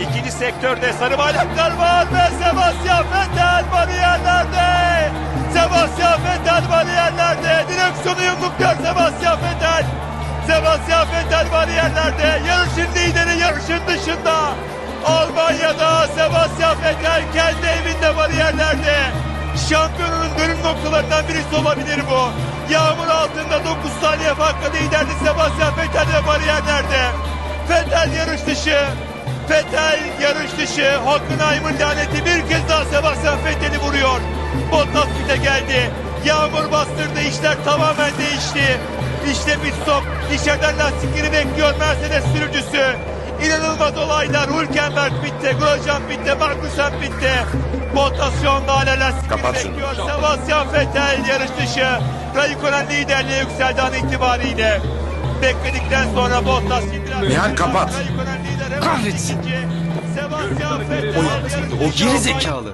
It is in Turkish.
İkinci sektörde sarı bayraklar var ve Sebastian Vettel bariyerlerde. Sebastian Vettel bariyerlerde. Direksiyonu yumrukluyor Sebastian Vettel. Sebastian Vettel bariyerlerde. Yarışın lideri yarışın dışında. Almanya'da Sebastian Vettel kendi evinde bariyerlerde. Şampiyonun dönüm noktalarından birisi olabilir bu. Yağmur altında 9 saniye farkla liderdi Sebastian Vettel ve bariyerlerde. Vettel yarış dışı. Vettel yarış dışı. Hockenheim'ın laneti bir kez daha Sebastian Vettel'i vuruyor. Bottas pite geldi. Yağmur bastırdı. işler tamamen değişti. İşte pit stop. İçeriden lastikleri bekliyor Mercedes sürücüsü. İnanılmaz olaylar. Hülkenberg bitti. Grosjean bitti. Magnussen bitti. Bottas şu anda hala lastikleri Kapat bekliyor. Sebastian Vettel yarış dışı. Raikkonen liderliğe yükseldi an itibariyle. Bekledikten sonra Bottas gidiyor. Nihan, kapat. Kahretsin. O, o geri zekalı.